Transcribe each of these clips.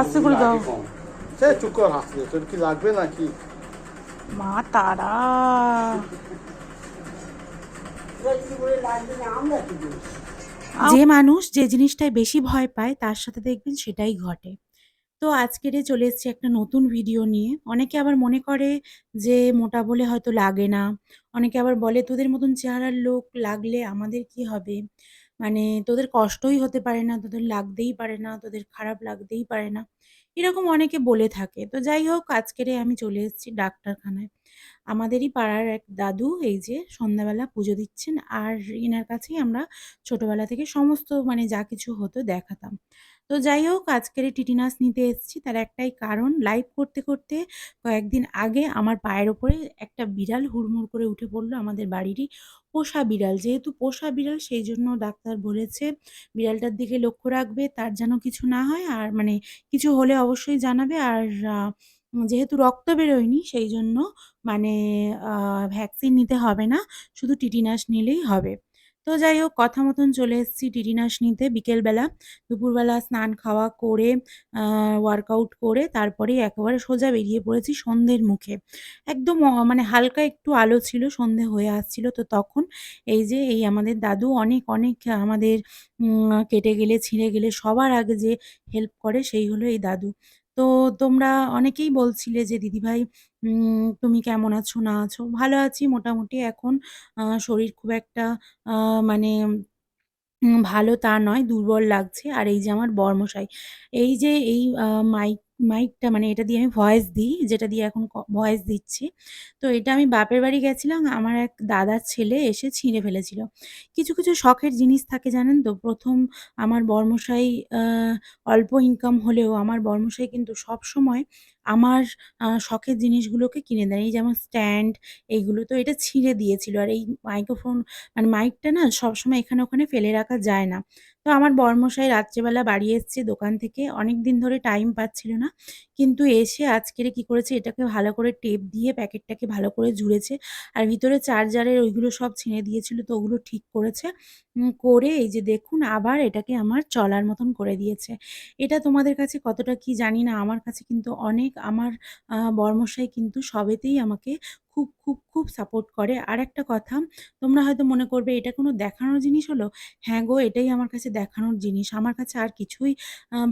আস্তে করে দাও সে চুপ কর হাসলে তোর কি লাগবে নাকি মা তারা যে মানুষ যে জিনিসটায় বেশি ভয় পায় তার সাথে দেখবেন সেটাই ঘটে। তো আজকের চলে এসেছি একটা নতুন ভিডিও নিয়ে। অনেকে আবার মনে করে যে মোটা বলে হয়তো লাগে না। অনেকে আবার বলে তোদের মতন চেহারার লোক লাগলে আমাদের কি হবে? মানে তোদের কষ্টই হতে পারে না, তোদের লাগতেই পারে না, তোদের খারাপ লাগতেই পারে না, এরকম অনেকে বলে থাকে। তো যাই হোক, আজকেরে আমি চলে এসেছি ডাক্তারখানায়। আমাদেরই পাড়ার এক দাদু এই যে সন্ধ্যাবেলা পুজো দিচ্ছেন, আর এনার কাছেই আমরা ছোটোবেলা থেকে সমস্ত মানে যা কিছু হতো দেখাতাম। তো যাই হোক, আজকের এই টিটিনাস নিতে এসেছি। তার একটাই কারণ লাইভ করতে করতে কয়েকদিন আগে আমার পায়ের ওপরে একটা বিড়াল হুড়মুড় করে উঠে পড়ল আমাদের বাড়িরই পোষা বিড়াল। যেহেতু পোষা বিড়াল, সেই জন্য ডাক্তার বলেছে, বিড়ালটার দিকে লক্ষ্য রাখবে, তার যেন কিছু না হয়। আর মানে কিছু হলে অবশ্যই জানাবে। আর যেহেতু রক্ত বেরোয়নি, সেই জন্য মানে ভ্যাকসিন নিতে হবে না। শুধু টিটিনাস নিলেই হবে। তো যাই হোক, কথা মতন চলে এসেছি টিটিনাস নিতে বিকেলবেলা। দুপুরবেলা স্নান খাওয়া করে ওয়ার্কআউট করে, তারপরে একেবারে সোজা বেরিয়ে পড়েছি সন্ধ্যের মুখে। একদম মানে হালকা একটু আলো ছিল, সন্ধে হয়ে আসছিল। তো তখন এই যে, এই আমাদের দাদু অনেক অনেক আমাদের কেটে গেলে, ছিঁড়ে গেলে সবার আগে যে হেল্প করে সেই হলো এই দাদু। তো তোমরা অনেকেই বলছিলে যে দিদিভাই তুমি কেমন আছো? না আছো? ভালো আছি মোটামুটি এখন। শরীর খুব একটা মানে ভালো তা নয়, দুর্বল লাগছে। আর এই যে আমার বর্মশাই এই যে এই মাইক মাইকটা মানে এটা দিয়ে আমি ভয়েস দিই, যেটা দিয়ে এখন ভয়েস দিচ্ছি। তো এটা আমি বাপের বাড়ি গেছিলাম, আমার এক দাদার ছেলে এসে ছিঁড়ে ফেলেছিল। কিছু, কিছু শখের জিনিস থাকে জানেন তো? প্রথম আমার বর্মশাই অল্প ইনকাম হলেও আমার বর্মশাই কিন্তু সবসময় আমার শখের জিনিসগুলোকে কিনে দেন। এই যেমন স্ট্যান্ড এইগুলো। তো এটা ছিঁড়ে দিয়েছিল। আর এই মাইক্রোফোন মানে মাইকটা না সবসময় এখানে ওখানে ফেলে রাখা যায় না। তো আমার বর্মশাই রাত্রেবেলা বাড়ি এসছে দোকান থেকে। অনেক দিন ধরে টাইম পাচ্ছিল না। কিন্তু এসে আজকেরে কি করেছে, এটাকে ভালো করে টেপ দিয়ে প্যাকেটটাকে ভালো করে জুড়েছে। আর ভিতরে চার্জারের ওইগুলো সব ছিঁড়ে দিয়েছিল, তো ওগুলো ঠিক করেছে। করে এই যে দেখুন, আবার এটাকে আমার চলার মতন করে দিয়েছে। এটা তোমাদের কাছে কতটা কি জানি না। আমার কাছে কিন্তু অনেক, আমার বরমশাই কিন্তু সবেতেই আমাকে খুব, খুব, খুব সাপোর্ট করে। আর একটা কথা তোমরা হয়তো মনে করবে এটা কোনো দেখানোর জিনিস হলো? হ্যাঁ গো, এটাই আমার কাছে দেখানোর জিনিস। আমার কাছে আর কিছুই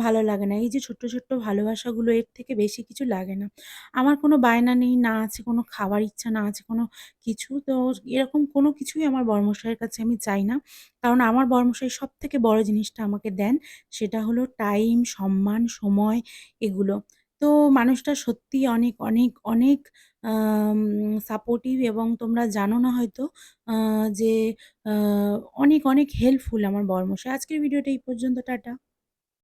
ভালো লাগে না। এই যে ছোট্ট, ছোট্ট ভালোবাসাগুলো এর থেকে বেশি কিছু লাগে না। আমার কোনো বায়না নেই, না আছে কোনো খাবার ইচ্ছা, না আছে কোনো কিছু। তো এরকম কোনো কিছুই আমার বরমশাইয়ের কাছে আমি চাই না। কারণ আমার বর্মশাই সব থেকে বড় জিনিসটা আমাকে দেন, সেটা হলো টাইম, সম্মান, সময় এগুলো। তো মানুষটা সত্যি অনেক, অনেক, অনেক সাপোর্টিভ এবং তোমরা জানো না হয়তো যে অনেক, অনেক হেল্পফুল আমার বর্মশাই আজকের ভিডিওটা এই পর্যন্ত। টাটা।